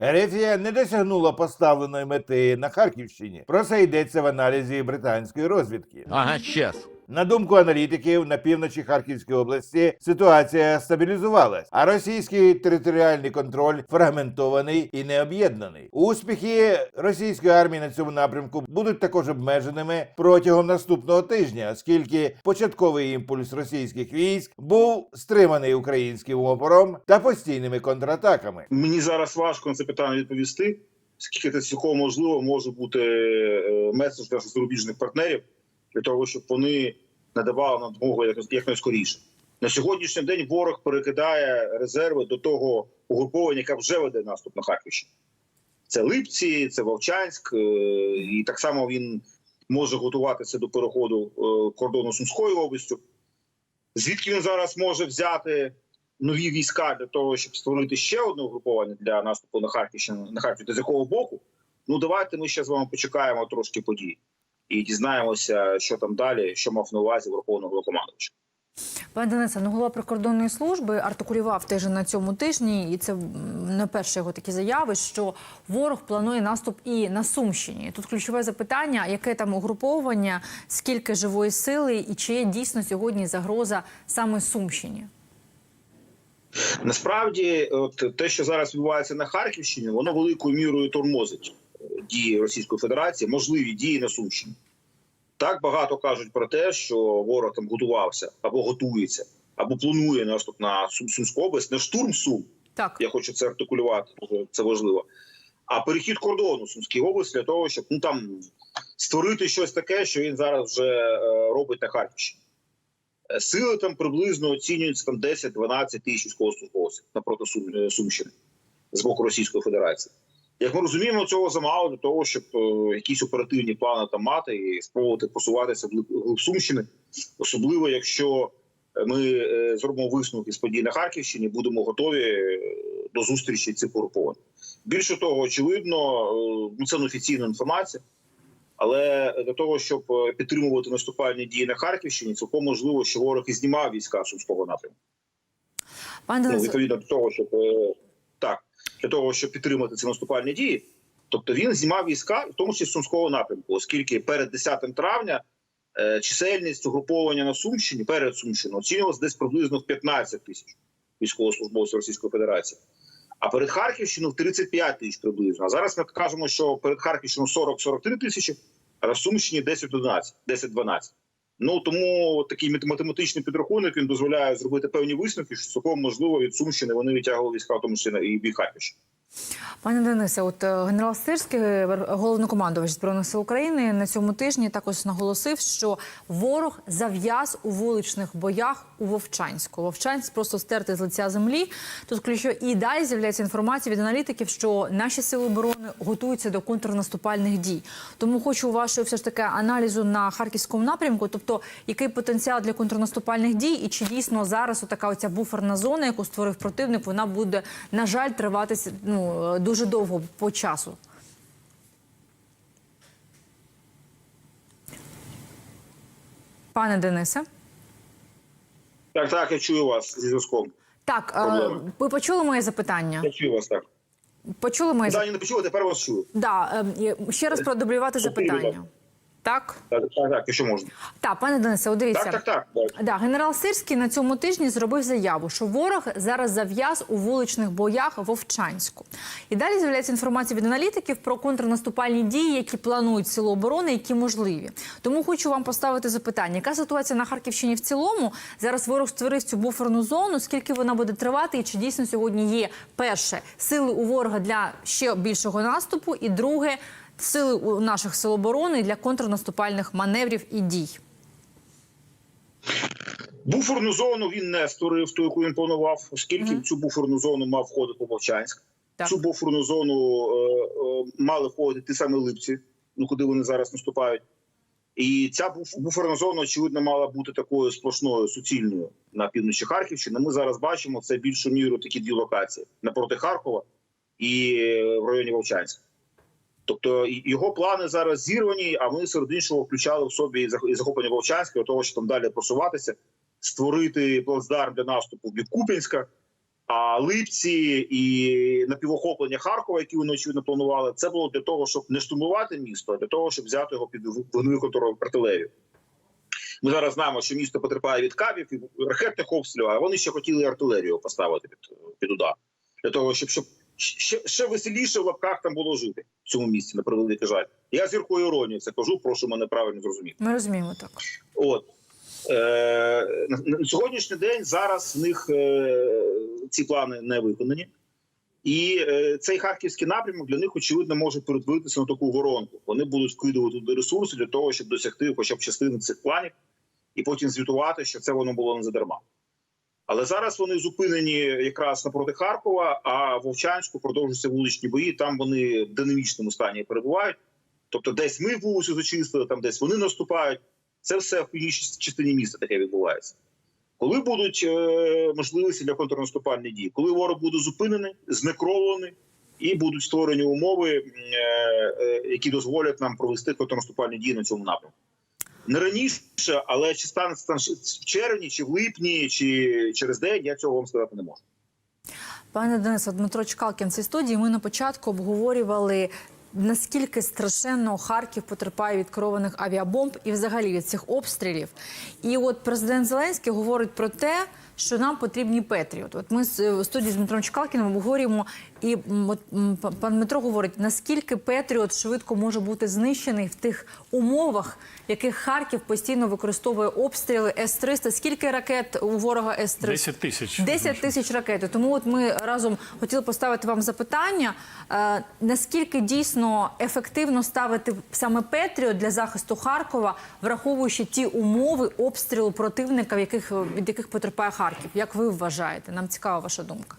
Ерефія не досягнула поставленої мети на Харківщині. Про це йдеться в аналізі британської розвідки. Ага, щас. На думку аналітиків, на півночі Харківської області ситуація стабілізувалась, а російський територіальний контроль фрагментований і не об'єднаний. Успіхи російської армії на цьому напрямку будуть також обмеженими протягом наступного тижня, оскільки початковий імпульс російських військ був стриманий українським опором та постійними контратаками. Мені зараз важко на це питання відповісти. Скільки це цілком можливо може бути е, меседж наших зарубіжних партнерів для того, щоб вони надавали як- якнайскоріше. На сьогоднішній день ворог перекидає резерви до того угруповання, яке вже веде наступ на Харківщину. Це Липці, це Вовчанськ, е, і так само він може готуватися до переходу е, кордону Сумською областю. Звідки він зараз може взяти нові війська для того, щоб створити ще одне угруповання для наступу на Харківщину на Харків, з якого боку? Ну давайте ми ще з вами почекаємо трошки подій і дізнаємося, що там далі, що мав на увазі Верховного Головнокомандувача. Пане Денисе, ну голова прикордонної служби артикулював теж на цьому тижні, і це не перші його такі заяви, що ворог планує наступ і на Сумщині. Тут ключове запитання: яке там угруповання, скільки живої сили, і чи є дійсно сьогодні загроза саме Сумщині? Насправді, от те, що зараз відбувається на Харківщині, воно великою мірою тормозить дії Російської Федерації, можливі дії на Сумщині. Так багато кажуть про те, що ворог там готувався або готується, або планує наступ на Сум- Сумську область, не штурм Сум. Так, Я хочу це артикулювати, це важливо. А перехід кордону Сумській області для того, щоб ну там створити щось таке, що він зараз вже е, робить на Харківщині. Е, Сили там приблизно оцінюються там 10-12 тисяч військовослужбовців напроти Сум, Сумщини з боку Російської Федерації. Як ми розуміємо, цього замало для того, щоб е, якісь оперативні плани там мати і спробувати просуватися в Сумщини, особливо якщо ми е, зробимо висновки з подій на Харківщині, будемо готові е, до зустрічі цих угруповань. Більше того, очевидно, ну це неофіційна інформація. Але для того, щоб підтримувати наступальні дії на Харківщині, цілком можливо, що ворог і знімав війська сумського напрямку. пане Ну, відповідно до того, щоб так для того, щоб підтримати ці наступальні дії. Тобто він знімав війська, в тому числі з сумського напрямку, оскільки перед 10 травня е, чисельність угруповання на Сумщині перед Сумщиною оцінювалася десь приблизно в 15 тисяч військовослужбовців Російської Федерації. А перед Харківщиною в 35 тисяч приблизно. А зараз ми кажемо, що перед Харківщиною 40-43 тисячі, а на Сумщині 10-11, 10-12. Ну тому такий мат- математичний підрахунок він дозволяє зробити певні висновки, що цілком можливо від Сумщини вони витягували війська, в тому числі і Харківщини. Пане Денисе, от е, генерал Сирський, вер- головнокомандувач збройних сил України, на цьому тижні також наголосив, що ворог зав'яз у вуличних боях у Вовчанську. Вовчанськ просто стерти з лиця землі. Тут ключо і далі з'являється інформація від аналітиків, що наші сили оборони готуються до контрнаступальних дій. Тому хочу вашого все ж таки аналізу на харківському напрямку. Тобто, який потенціал для контрнаступальних дій, і чи дійсно зараз така оця буферна зона, яку створив противник, вона буде на жаль триватися ну дуже довго по часу. Пане Денисе, Так, так, я чую вас зі зв'язком. так е, Проблема. ви почули моє запитання? Я чую вас так. Почули моє запитання? Да, не почули, тепер вас чую. Да, е, ще раз продублювати запитання. Так, Так, так, так, якщо можна. так, пане Денисе, дивіться. Так, так, так. так. Да, генерал Сирський на цьому тижні зробив заяву, що ворог зараз зав'яз у вуличних боях в Овчанську. І далі з'являється інформація від аналітиків про контрнаступальні дії, які планують сили оборони, які можливі. Тому хочу вам поставити запитання: яка ситуація на Харківщині в цілому? Зараз ворог створив цю буферну зону. Скільки вона буде тривати, і чи дійсно сьогодні є перше сили у ворога для ще більшого наступу, і друге сили у наших сил оборони для контрнаступальних маневрів і дій? Буферну зону він не створив ту, яку він планував, оскільки в цю буферну зону мав входити Вовчанськ. Так. Цю буферну зону е, е, мали входити ті самі липці, ну куди вони зараз наступають. І ця буферна зона, очевидно, мала бути такою сплошною суцільною на півночі Харківщини. Ми зараз бачимо це більшу міру такі дві локації напроти Харкова і е, в районі Вовчанська. Тобто його плани зараз зірвані, а ми серед іншого включали в собі і захоплення Вовчанська, для того, щоб там далі просуватися, створити плацдарм для наступу в бік А липці і напівохоплення Харкова, які вони очевидно планували, це було для того, щоб не штурмувати місто, а для того, щоб взяти його під вогневий контроль артилерію. Ми зараз знаємо, що місто потерпає від кабів і ракетних обстрілів, а вони ще хотіли артилерію поставити під, під удар. Для того, щоб, щоб ще, ще веселіше в лапках там було жити в цьому місці, на превеликий жаль. Я з гіркою іронією це кажу, прошу мене правильно зрозуміти. Ми розуміємо так. От е, на, сьогоднішній день зараз в них е, ці плани не виконані, і е, цей харківський напрямок для них очевидно може перетворитися на таку воронку. Вони будуть вкидувати туди ресурси для того, щоб досягти хоча б частини цих планів, і потім звітувати, що це воно було не задарма. Але зараз вони зупинені якраз напроти Харкова, а в Вовчанську продовжуються вуличні бої. Там вони в динамічному стані перебувають. Тобто, десь ми вулицю зачистили, там десь вони наступають. Це все в північній частині міста таке відбувається. Коли будуть е, можливості для контрнаступальних дій, коли ворог буде зупинений, знекровлений, і будуть створені умови, е, е, які дозволять нам провести контрнаступальні дії на цьому напрямку. Не раніше, але чи станеться там в червні, чи в липні, чи через день, я цього вам сказати не можу. Пане Денисе, Дмитро Чкалкін цій студії. Ми на початку обговорювали. Наскільки страшенно Харків потерпає від керованих авіабомб і взагалі від цих обстрілів? І от президент Зеленський говорить про те, що нам потрібні Петріот. От ми з студії з Дмитром Чкалкіним обговорюємо, і от, пан Дмитро говорить, наскільки Петріот швидко може бути знищений в тих умовах, яких Харків постійно використовує обстріли С-300. Скільки ракет у ворога С-300? 10 тисяч. 10 тисяч ракет. Тому от ми разом хотіли поставити вам запитання, е, наскільки дійсно ефективно ставити саме Петріо для захисту Харкова, враховуючи ті умови обстрілу противника, в яких, від яких потерпає Харків. Як ви вважаєте? Нам цікава ваша думка.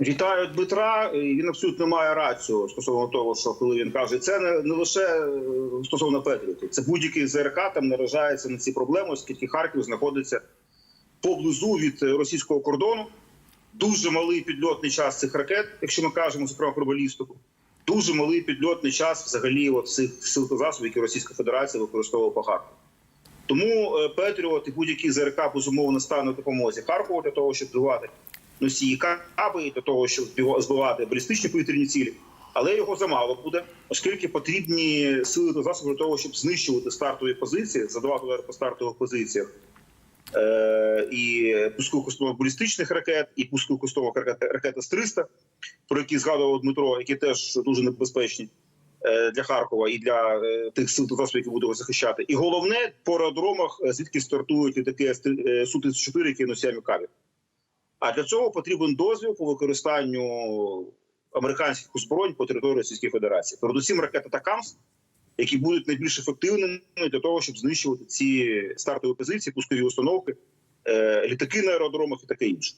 Вітаю Дмитра. Він абсолютно має рацію стосовно того, що коли він каже, це не, не лише е, стосовно Петрівки, це будь-який ЗРК там наражається на ці проблеми, оскільки Харків знаходиться поблизу від е, російського кордону. Дуже малий підльотний час цих ракет, якщо ми кажемо зокрема про балістику. Дуже малий підльотний час взагалі от цих сил та засобів, які Російська Федерація використовувала по Харкову. Тому е, Петріот і будь-який ЗРК безумовно стане в допомозі Харкову для того, щоб збивати носії каби, для того, щоб збивати балістичні повітряні цілі. Але його замало буде, оскільки потрібні сили та засоби для того, щоб знищувати стартові позиції, задавати удар по стартових позиціях е, і пускових установок балістичних ракет, і пускових установок ракет, ракет С-300, про які згадував Дмитро, які теж дуже небезпечні е, для Харкова і для е, тих сил та засобів, які будуть захищати. І головне по аеродромах, е, звідки стартують літаки Су-34, які носями кабів. А для цього потрібен дозвіл по використанню американських озброєнь по території Російської Федерації. Передусім ракети Такамс, які будуть найбільш ефективними для того, щоб знищувати ці стартові позиції, пускові установки, е, літаки на аеродромах і таке інше.